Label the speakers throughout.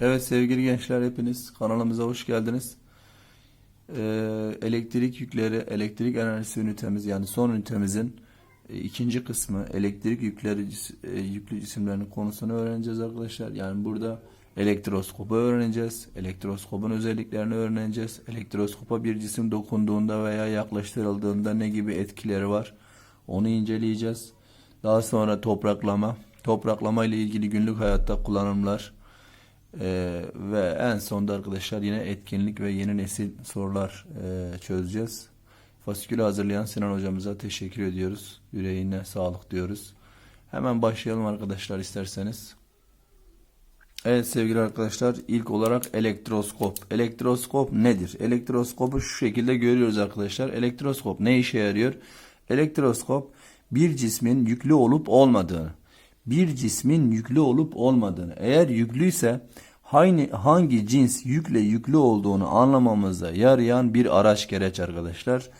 Speaker 1: Evet sevgili gençler hepiniz kanalımıza hoş geldiniz. Ee, elektrik yükleri, elektrik enerjisi ünitemiz yani son ünitemizin e, ikinci kısmı elektrik yükleri e, yüklü cisimlerinin konusunu öğreneceğiz arkadaşlar. Yani burada elektroskopu öğreneceğiz. Elektroskopun özelliklerini öğreneceğiz. Elektroskopa bir cisim dokunduğunda veya yaklaştırıldığında ne gibi etkileri var onu inceleyeceğiz. Daha sonra topraklama, topraklama ile ilgili günlük hayatta kullanımlar, ee, ve en sonda arkadaşlar yine etkinlik ve yeni nesil sorular e, çözeceğiz. Fasikülü hazırlayan Sinan hocamıza teşekkür ediyoruz. Yüreğine sağlık diyoruz. Hemen başlayalım arkadaşlar isterseniz. Evet sevgili arkadaşlar ilk olarak elektroskop. Elektroskop nedir? Elektroskopu şu şekilde görüyoruz arkadaşlar. Elektroskop ne işe yarıyor? Elektroskop bir cismin yüklü olup olmadığını, bir cismin yüklü olup olmadığını, eğer yüklüyse hangi, hangi cins yükle yüklü olduğunu anlamamıza yarayan bir araç gereç arkadaşlar.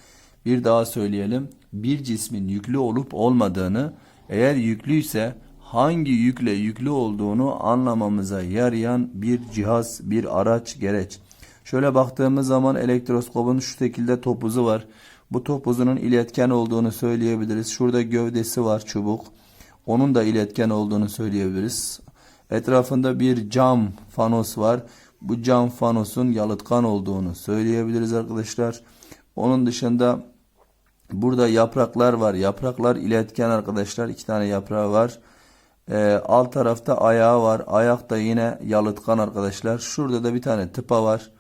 Speaker 1: Bir daha söyleyelim. Bir cismin yüklü olup olmadığını, eğer yüklüyse hangi yükle yüklü olduğunu anlamamıza yarayan bir cihaz, bir araç gereç. Şöyle baktığımız zaman elektroskopun şu şekilde topuzu var. Bu topuzunun iletken olduğunu söyleyebiliriz. Şurada gövdesi var çubuk. Onun da iletken olduğunu söyleyebiliriz. Etrafında bir cam fanos var. Bu cam fanosun yalıtkan olduğunu söyleyebiliriz arkadaşlar. Onun dışında burada yapraklar var. Yapraklar iletken arkadaşlar. İki tane yaprağı var. Ee, alt tarafta ayağı var. Ayak da yine yalıtkan arkadaşlar. Şurada da bir tane tıpa var.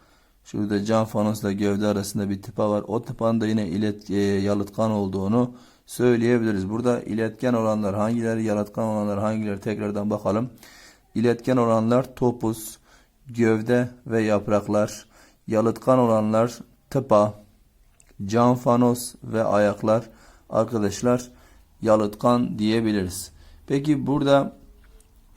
Speaker 1: Şurada cam fanosla gövde arasında bir tıpa var. O tıpanın da yine ilet, e, yalıtkan olduğunu söyleyebiliriz. Burada iletken olanlar hangileri, yalıtkan olanlar hangileri tekrardan bakalım. İletken olanlar topuz, gövde ve yapraklar. Yalıtkan olanlar tıpa, cam fanos ve ayaklar. Arkadaşlar yalıtkan diyebiliriz. Peki burada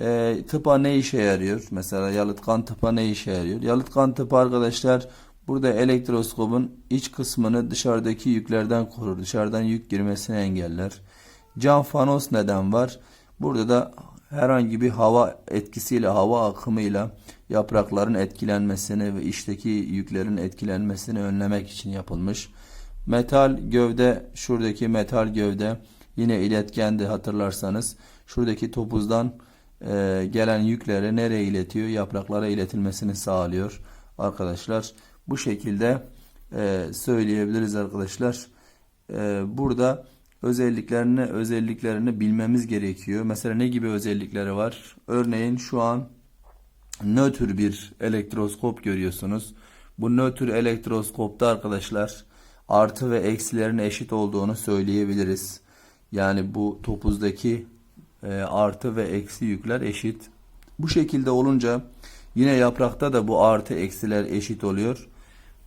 Speaker 1: e, tıpa ne işe yarıyor? Mesela yalıtkan tıpa ne işe yarıyor? Yalıtkan tıpa arkadaşlar burada elektroskopun iç kısmını dışarıdaki yüklerden korur. Dışarıdan yük girmesini engeller. Cam fanos neden var? Burada da herhangi bir hava etkisiyle, hava akımıyla yaprakların etkilenmesini ve içteki yüklerin etkilenmesini önlemek için yapılmış. Metal gövde, şuradaki metal gövde yine iletkendi hatırlarsanız. Şuradaki topuzdan e, gelen yükleri nereye iletiyor? Yapraklara iletilmesini sağlıyor arkadaşlar. Bu şekilde e, söyleyebiliriz arkadaşlar. E, burada özelliklerini özelliklerini bilmemiz gerekiyor. Mesela ne gibi özellikleri var? Örneğin şu an nötr bir elektroskop görüyorsunuz. Bu nötr elektroskopta arkadaşlar artı ve eksilerin eşit olduğunu söyleyebiliriz. Yani bu topuzdaki e, artı ve eksi yükler eşit. Bu şekilde olunca yine yaprakta da bu artı eksiler eşit oluyor.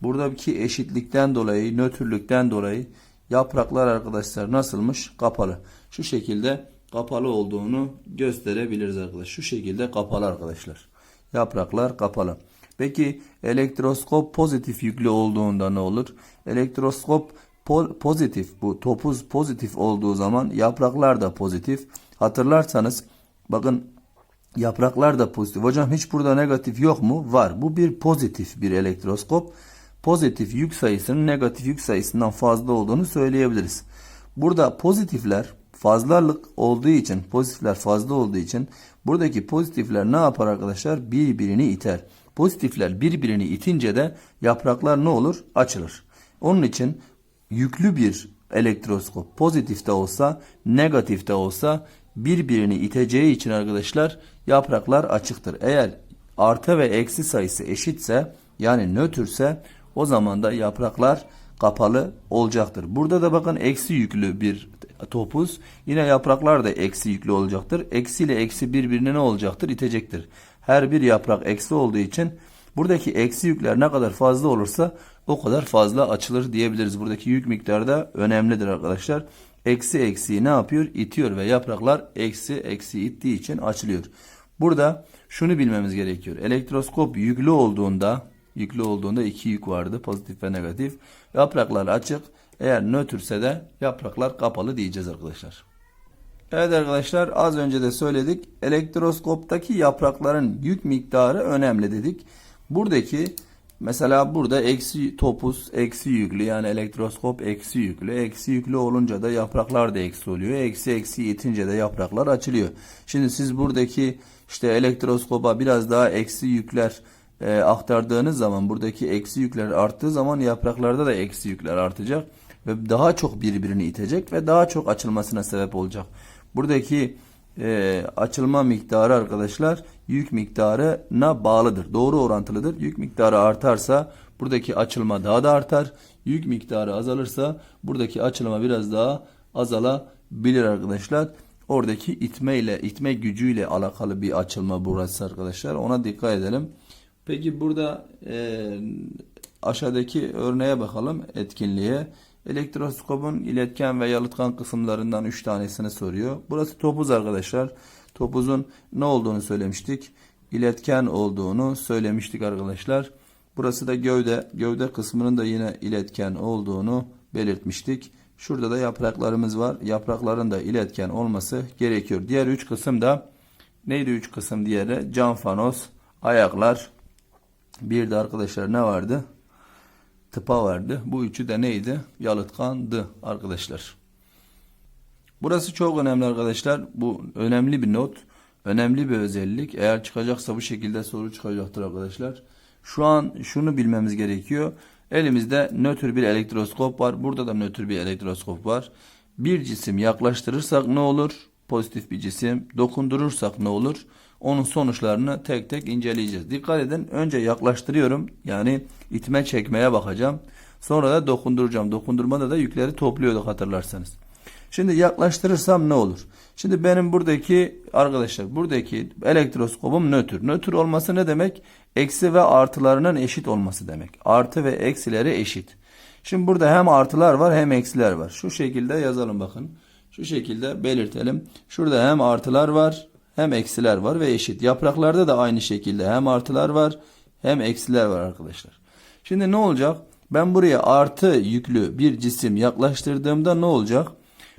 Speaker 1: Buradaki eşitlikten dolayı, nötrlükten dolayı yapraklar arkadaşlar nasılmış? Kapalı. Şu şekilde kapalı olduğunu gösterebiliriz arkadaşlar. Şu şekilde kapalı arkadaşlar. Yapraklar kapalı. Peki elektroskop pozitif yüklü olduğunda ne olur? Elektroskop po- pozitif bu topuz pozitif olduğu zaman yapraklar da pozitif. Hatırlarsanız bakın yapraklar da pozitif. Hocam hiç burada negatif yok mu? Var. Bu bir pozitif bir elektroskop. Pozitif yük sayısının negatif yük sayısından fazla olduğunu söyleyebiliriz. Burada pozitifler fazlalık olduğu için, pozitifler fazla olduğu için buradaki pozitifler ne yapar arkadaşlar? Birbirini iter. Pozitifler birbirini itince de yapraklar ne olur? Açılır. Onun için yüklü bir elektroskop pozitif de olsa, negatif de olsa birbirini iteceği için arkadaşlar yapraklar açıktır. Eğer artı ve eksi sayısı eşitse yani nötrse o zaman da yapraklar kapalı olacaktır. Burada da bakın eksi yüklü bir topuz. Yine yapraklar da eksi yüklü olacaktır. Eksi ile eksi birbirine ne olacaktır? İtecektir. Her bir yaprak eksi olduğu için buradaki eksi yükler ne kadar fazla olursa o kadar fazla açılır diyebiliriz. Buradaki yük miktarı da önemlidir arkadaşlar. Eksi eksiyi ne yapıyor? İtiyor ve yapraklar eksi eksi ittiği için açılıyor. Burada şunu bilmemiz gerekiyor. Elektroskop yüklü olduğunda yüklü olduğunda iki yük vardı. Pozitif ve negatif. Yapraklar açık. Eğer nötrse de yapraklar kapalı diyeceğiz arkadaşlar. Evet arkadaşlar az önce de söyledik. Elektroskoptaki yaprakların yük miktarı önemli dedik. Buradaki mesela burada eksi topuz eksi yüklü yani elektroskop eksi yüklü. Eksi yüklü olunca da yapraklar da eksi oluyor. Eksi eksi itince de yapraklar açılıyor. Şimdi siz buradaki işte elektroskopa biraz daha eksi yükler e, aktardığınız zaman buradaki eksi yükler arttığı zaman yapraklarda da eksi yükler artacak ve daha çok birbirini itecek ve daha çok açılmasına sebep olacak. Buradaki e, açılma miktarı arkadaşlar yük miktarına bağlıdır. Doğru orantılıdır. Yük miktarı artarsa buradaki açılma daha da artar. Yük miktarı azalırsa buradaki açılma biraz daha azalabilir arkadaşlar. Oradaki itme ile itme gücüyle alakalı bir açılma burası arkadaşlar. Ona dikkat edelim. Peki burada e, aşağıdaki örneğe bakalım etkinliğe. Elektroskopun iletken ve yalıtkan kısımlarından 3 tanesini soruyor. Burası topuz arkadaşlar. Topuzun ne olduğunu söylemiştik. İletken olduğunu söylemiştik arkadaşlar. Burası da gövde. Gövde kısmının da yine iletken olduğunu belirtmiştik. Şurada da yapraklarımız var. Yaprakların da iletken olması gerekiyor. Diğer 3 kısım da neydi 3 kısım diğeri? Cam fanos, ayaklar. Bir de arkadaşlar ne vardı? tıpa vardı. Bu üçü de neydi? Yalıtkandı arkadaşlar. Burası çok önemli arkadaşlar. Bu önemli bir not. Önemli bir özellik. Eğer çıkacaksa bu şekilde soru çıkacaktır arkadaşlar. Şu an şunu bilmemiz gerekiyor. Elimizde nötr bir elektroskop var. Burada da nötr bir elektroskop var. Bir cisim yaklaştırırsak ne olur? Pozitif bir cisim. Dokundurursak ne olur? Onun sonuçlarını tek tek inceleyeceğiz. Dikkat edin. Önce yaklaştırıyorum. Yani itme çekmeye bakacağım. Sonra da dokunduracağım. Dokundurmada da yükleri topluyorduk hatırlarsanız. Şimdi yaklaştırırsam ne olur? Şimdi benim buradaki arkadaşlar buradaki elektroskopum nötr. Nötr olması ne demek? Eksi ve artılarının eşit olması demek. Artı ve eksileri eşit. Şimdi burada hem artılar var hem eksiler var. Şu şekilde yazalım bakın. Şu şekilde belirtelim. Şurada hem artılar var hem eksiler var ve eşit. Yapraklarda da aynı şekilde hem artılar var hem eksiler var arkadaşlar. Şimdi ne olacak? Ben buraya artı yüklü bir cisim yaklaştırdığımda ne olacak?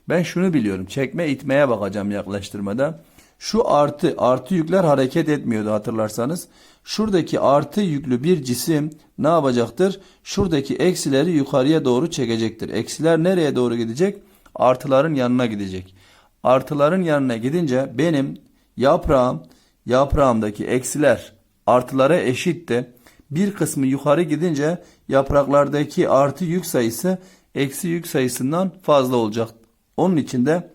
Speaker 1: Ben şunu biliyorum. Çekme itmeye bakacağım yaklaştırmada. Şu artı artı yükler hareket etmiyordu hatırlarsanız. Şuradaki artı yüklü bir cisim ne yapacaktır? Şuradaki eksileri yukarıya doğru çekecektir. Eksiler nereye doğru gidecek? Artıların yanına gidecek. Artıların yanına gidince benim yaprağım yaprağımdaki eksiler artılara eşitti. Bir kısmı yukarı gidince yapraklardaki artı yük sayısı eksi yük sayısından fazla olacak. Onun için de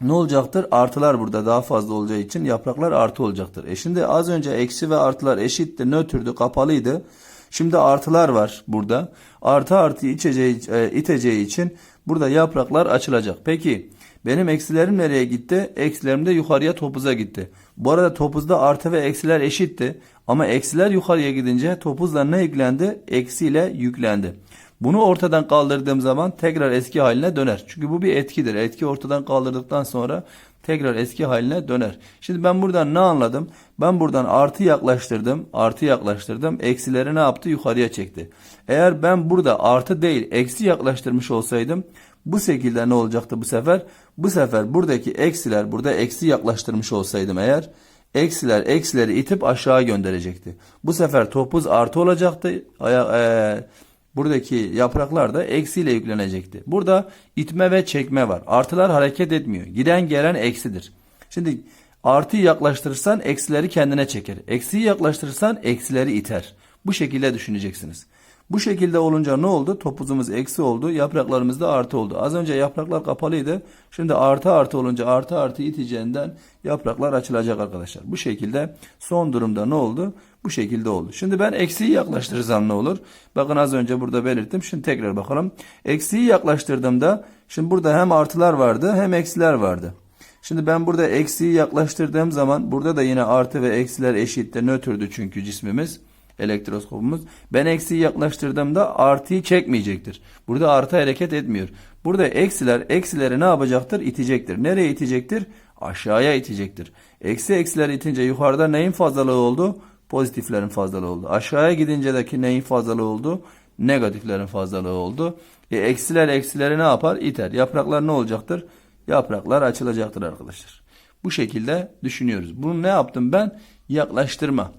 Speaker 1: ne olacaktır? Artılar burada daha fazla olacağı için yapraklar artı olacaktır. E şimdi az önce eksi ve artılar eşitti, nötrdü, kapalıydı. Şimdi artılar var burada. Artı artı içeceği, e, iteceği için burada yapraklar açılacak. Peki benim eksilerim nereye gitti? Eksilerim de yukarıya topuza gitti. Bu arada topuzda artı ve eksiler eşitti. Ama eksiler yukarıya gidince topuzla ne yüklendi? Eksiyle yüklendi. Bunu ortadan kaldırdığım zaman tekrar eski haline döner. Çünkü bu bir etkidir. Etki ortadan kaldırdıktan sonra tekrar eski haline döner. Şimdi ben buradan ne anladım? Ben buradan artı yaklaştırdım. Artı yaklaştırdım. Eksileri ne yaptı? Yukarıya çekti. Eğer ben burada artı değil eksi yaklaştırmış olsaydım bu şekilde ne olacaktı bu sefer? Bu sefer buradaki eksiler burada eksi yaklaştırmış olsaydım eğer eksiler eksileri itip aşağı gönderecekti. Bu sefer topuz artı olacaktı. E, buradaki yapraklar da eksiyle yüklenecekti. Burada itme ve çekme var. Artılar hareket etmiyor. Giden gelen eksidir. Şimdi artıyı yaklaştırırsan eksileri kendine çeker. Eksiyi yaklaştırırsan eksileri iter. Bu şekilde düşüneceksiniz. Bu şekilde olunca ne oldu? Topuzumuz eksi oldu. Yapraklarımız da artı oldu. Az önce yapraklar kapalıydı. Şimdi artı artı olunca artı artı iteceğinden yapraklar açılacak arkadaşlar. Bu şekilde son durumda ne oldu? Bu şekilde oldu. Şimdi ben eksiyi yaklaştırırsam ne olur? Bakın az önce burada belirttim. Şimdi tekrar bakalım. Eksiyi yaklaştırdığımda şimdi burada hem artılar vardı hem eksiler vardı. Şimdi ben burada eksiyi yaklaştırdığım zaman burada da yine artı ve eksiler eşittir. Nötrdü çünkü cismimiz elektroskopumuz. Ben eksiyi yaklaştırdığımda artıyı çekmeyecektir. Burada artı hareket etmiyor. Burada eksiler eksileri ne yapacaktır? İtecektir. Nereye itecektir? Aşağıya itecektir. Eksi eksiler itince yukarıda neyin fazlalığı oldu? Pozitiflerin fazlalığı oldu. Aşağıya gidince de neyin fazlalığı oldu? Negatiflerin fazlalığı oldu. E, eksiler eksileri ne yapar? İter. Yapraklar ne olacaktır? yapraklar açılacaktır arkadaşlar. Bu şekilde düşünüyoruz. Bunu ne yaptım ben? Yaklaştırma.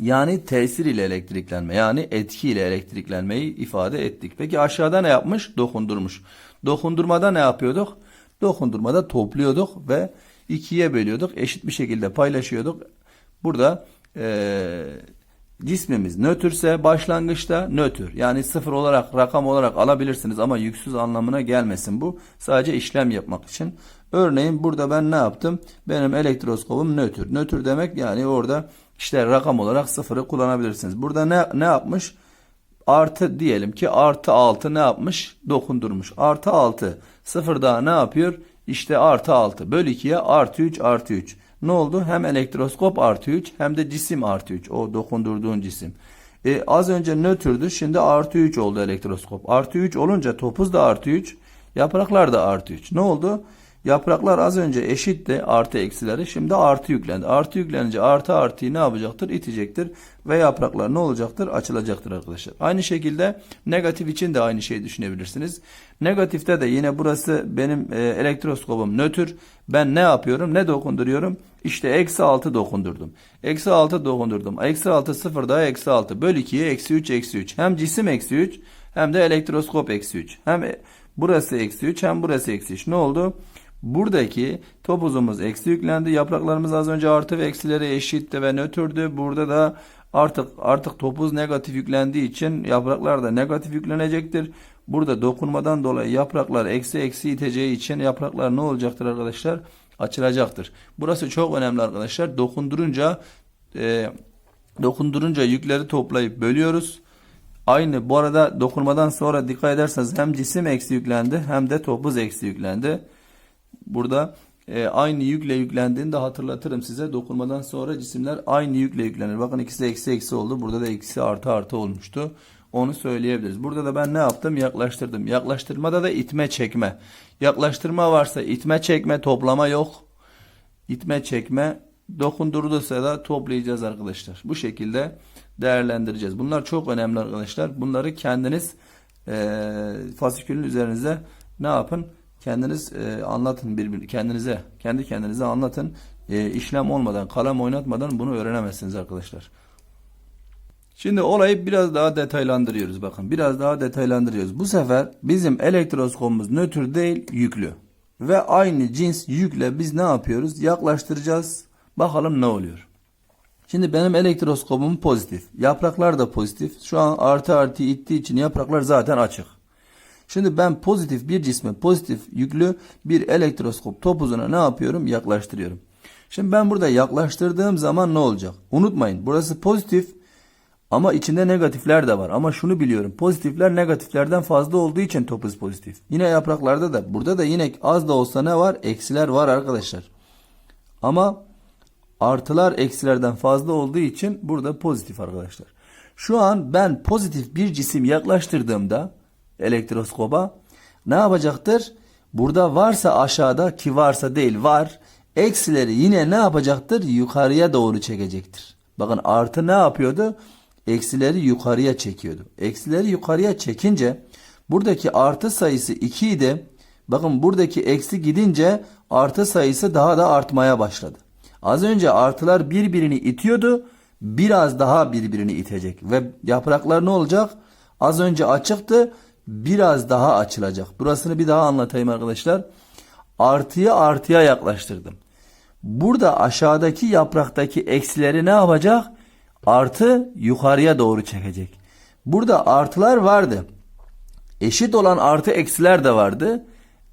Speaker 1: Yani tesir ile elektriklenme yani etki ile elektriklenmeyi ifade ettik. Peki aşağıda ne yapmış? Dokundurmuş. Dokundurmada ne yapıyorduk? Dokundurmada topluyorduk ve ikiye bölüyorduk. Eşit bir şekilde paylaşıyorduk. Burada eee cismimiz nötrse başlangıçta nötr. Yani sıfır olarak rakam olarak alabilirsiniz ama yüksüz anlamına gelmesin bu. Sadece işlem yapmak için. Örneğin burada ben ne yaptım? Benim elektroskopum nötr. Nötr demek yani orada işte rakam olarak sıfırı kullanabilirsiniz. Burada ne, ne yapmış? Artı diyelim ki artı 6 ne yapmış? Dokundurmuş. Artı 6 sıfır daha ne yapıyor? İşte artı 6 bölü 2'ye artı 3 artı 3. Ne oldu? Hem elektroskop artı 3 hem de cisim artı 3. O dokundurduğun cisim. E, az önce nötrdü şimdi artı 3 oldu elektroskop. Artı 3 olunca topuz da artı 3 yapraklar da artı 3. Ne oldu? Yapraklar az önce eşitti artı eksileri şimdi artı yüklendi. Artı yüklenince artı artıyı ne yapacaktır? İtecektir ve yapraklar ne olacaktır? Açılacaktır arkadaşlar. Aynı şekilde negatif için de aynı şeyi düşünebilirsiniz. Negatifte de yine burası benim e, elektroskopum nötr. Ben ne yapıyorum? Ne dokunduruyorum? İşte eksi 6 dokundurdum. Eksi 6 dokundurdum. Eksi 6 sıfır daha eksi 6 bölü 2'ye eksi 3 eksi 3. Hem cisim eksi 3 hem de elektroskop eksi 3. Hem e, burası eksi 3 hem burası eksi 3. Ne oldu? Buradaki topuzumuz eksi yüklendi. Yapraklarımız az önce artı ve eksileri eşitti ve nötrdü. Burada da artık artık topuz negatif yüklendiği için yapraklar da negatif yüklenecektir. Burada dokunmadan dolayı yapraklar eksi eksi iteceği için yapraklar ne olacaktır arkadaşlar? Açılacaktır. Burası çok önemli arkadaşlar. Dokundurunca e, dokundurunca yükleri toplayıp bölüyoruz. Aynı bu arada dokunmadan sonra dikkat ederseniz hem cisim eksi yüklendi hem de topuz eksi yüklendi. Burada e, aynı yükle yüklendiğini de hatırlatırım size. Dokunmadan sonra cisimler aynı yükle yüklenir. Bakın ikisi eksi eksi oldu. Burada da eksi artı artı olmuştu. Onu söyleyebiliriz. Burada da ben ne yaptım? Yaklaştırdım. Yaklaştırmada da itme çekme. Yaklaştırma varsa itme çekme toplama yok. İtme çekme dokundurulursa da toplayacağız arkadaşlar. Bu şekilde değerlendireceğiz. Bunlar çok önemli arkadaşlar. Bunları kendiniz e, fasikülün üzerinize ne yapın? Kendiniz e, anlatın birbirine kendinize kendi kendinize anlatın. E, işlem olmadan kalem oynatmadan bunu öğrenemezsiniz arkadaşlar. Şimdi olayı biraz daha detaylandırıyoruz bakın. Biraz daha detaylandırıyoruz. Bu sefer bizim elektroskopumuz nötr değil yüklü. Ve aynı cins yükle biz ne yapıyoruz? Yaklaştıracağız. Bakalım ne oluyor. Şimdi benim elektroskopum pozitif. Yapraklar da pozitif. Şu an artı artı ittiği için yapraklar zaten açık. Şimdi ben pozitif bir cisme pozitif yüklü bir elektroskop topuzuna ne yapıyorum? Yaklaştırıyorum. Şimdi ben burada yaklaştırdığım zaman ne olacak? Unutmayın burası pozitif ama içinde negatifler de var. Ama şunu biliyorum. Pozitifler negatiflerden fazla olduğu için topuz pozitif. Yine yapraklarda da burada da yine az da olsa ne var? Eksiler var arkadaşlar. Ama artılar eksilerden fazla olduğu için burada pozitif arkadaşlar. Şu an ben pozitif bir cisim yaklaştırdığımda elektroskoba ne yapacaktır? Burada varsa aşağıda ki varsa değil var. Eksileri yine ne yapacaktır? Yukarıya doğru çekecektir. Bakın artı ne yapıyordu? Eksileri yukarıya çekiyordu. Eksileri yukarıya çekince buradaki artı sayısı 2 idi. Bakın buradaki eksi gidince artı sayısı daha da artmaya başladı. Az önce artılar birbirini itiyordu. Biraz daha birbirini itecek. Ve yapraklar ne olacak? Az önce açıktı biraz daha açılacak. Burasını bir daha anlatayım arkadaşlar. Artıya artıya yaklaştırdım. Burada aşağıdaki yapraktaki eksileri ne yapacak? Artı yukarıya doğru çekecek. Burada artılar vardı. Eşit olan artı eksiler de vardı.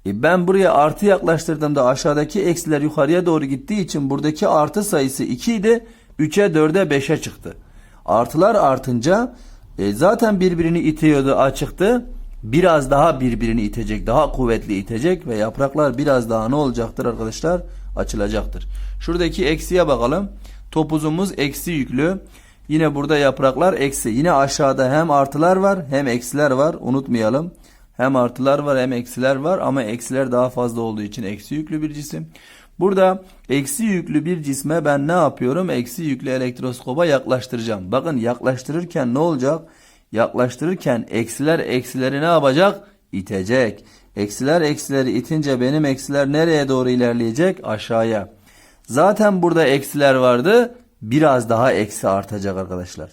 Speaker 1: E ben buraya artı yaklaştırdığımda aşağıdaki eksiler yukarıya doğru gittiği için buradaki artı sayısı 2 idi. 3'e 4'e 5'e çıktı. Artılar artınca e, zaten birbirini itiyordu açıktı biraz daha birbirini itecek, daha kuvvetli itecek ve yapraklar biraz daha ne olacaktır arkadaşlar? Açılacaktır. Şuradaki eksiye bakalım. Topuzumuz eksi yüklü. Yine burada yapraklar eksi. Yine aşağıda hem artılar var hem eksiler var. Unutmayalım. Hem artılar var hem eksiler var ama eksiler daha fazla olduğu için eksi yüklü bir cisim. Burada eksi yüklü bir cisme ben ne yapıyorum? Eksi yüklü elektroskoba yaklaştıracağım. Bakın yaklaştırırken ne olacak? Yaklaştırırken eksiler eksileri ne yapacak? İtecek. Eksiler eksileri itince benim eksiler nereye doğru ilerleyecek? Aşağıya. Zaten burada eksiler vardı. Biraz daha eksi artacak arkadaşlar.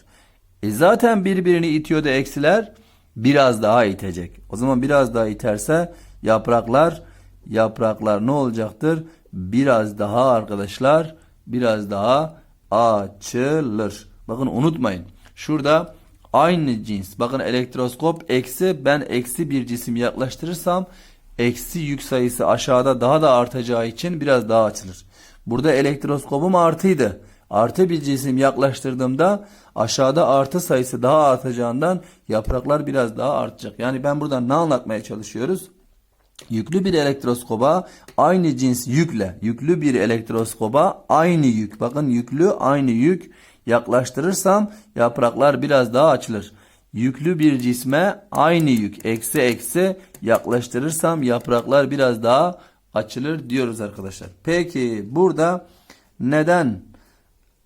Speaker 1: E zaten birbirini itiyordu eksiler. Biraz daha itecek. O zaman biraz daha iterse yapraklar yapraklar ne olacaktır? Biraz daha arkadaşlar biraz daha açılır. Bakın unutmayın. Şurada aynı cins. Bakın elektroskop eksi ben eksi bir cisim yaklaştırırsam eksi yük sayısı aşağıda daha da artacağı için biraz daha açılır. Burada elektroskopum artıydı. Artı bir cisim yaklaştırdığımda aşağıda artı sayısı daha artacağından yapraklar biraz daha artacak. Yani ben burada ne anlatmaya çalışıyoruz? Yüklü bir elektroskoba aynı cins yükle, yüklü bir elektroskoba aynı yük, bakın yüklü aynı yük yaklaştırırsam yapraklar biraz daha açılır. Yüklü bir cisme aynı yük, eksi eksi yaklaştırırsam yapraklar biraz daha açılır diyoruz arkadaşlar. Peki burada neden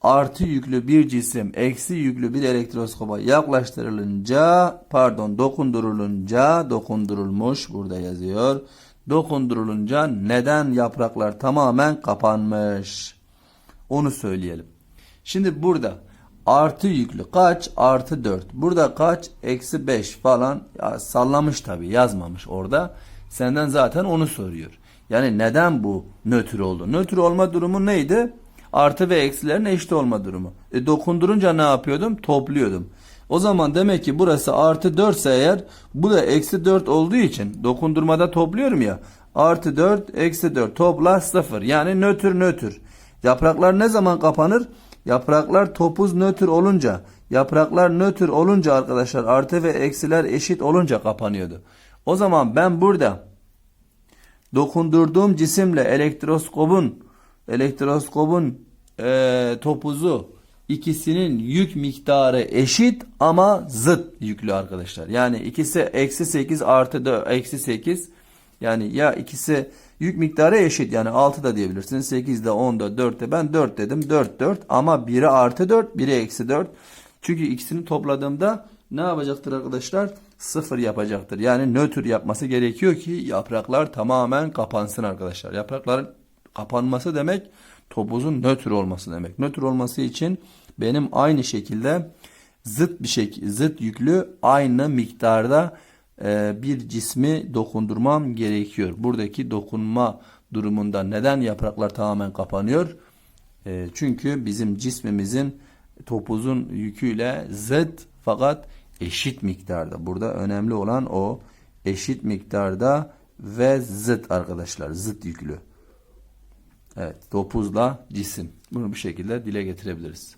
Speaker 1: artı yüklü bir cisim eksi yüklü bir elektroskoba yaklaştırılınca pardon dokundurulunca dokundurulmuş burada yazıyor. Dokundurulunca neden yapraklar tamamen kapanmış? Onu söyleyelim. Şimdi burada artı yüklü kaç? Artı 4. Burada kaç? Eksi 5 falan. Ya sallamış tabi yazmamış orada. Senden zaten onu soruyor. Yani neden bu nötr oldu? Nötr olma durumu neydi? Artı ve eksilerin eşit olma durumu. E, dokundurunca ne yapıyordum? Topluyordum. O zaman demek ki burası artı 4 ise eğer bu da eksi 4 olduğu için dokundurmada topluyorum ya. Artı 4 eksi 4 topla 0 yani nötr nötr. Yapraklar ne zaman kapanır? Yapraklar topuz nötr olunca yapraklar nötr olunca arkadaşlar artı ve eksiler eşit olunca kapanıyordu. O zaman ben burada dokundurduğum cisimle elektroskopun elektroskopun e, topuzu ikisinin yük miktarı eşit ama zıt yüklü arkadaşlar. Yani ikisi eksi 8 artı 4 eksi 8 yani ya ikisi yük miktarı eşit yani 6 da diyebilirsiniz 8 de 10 da 4 de ben 4 dedim 4 4 ama biri artı 4 biri eksi 4 çünkü ikisini topladığımda ne yapacaktır arkadaşlar? Sıfır yapacaktır. Yani nötr yapması gerekiyor ki yapraklar tamamen kapansın arkadaşlar. Yaprakların kapanması demek topuzun nötr olması demek. Nötr olması için benim aynı şekilde zıt bir şekilde zıt yüklü aynı miktarda bir cismi dokundurmam gerekiyor. Buradaki dokunma durumunda neden yapraklar tamamen kapanıyor? E, çünkü bizim cismimizin topuzun yüküyle zıt fakat eşit miktarda. Burada önemli olan o eşit miktarda ve zıt arkadaşlar. Zıt yüklü. Evet, topuzla cisim. Bunu bu şekilde dile getirebiliriz.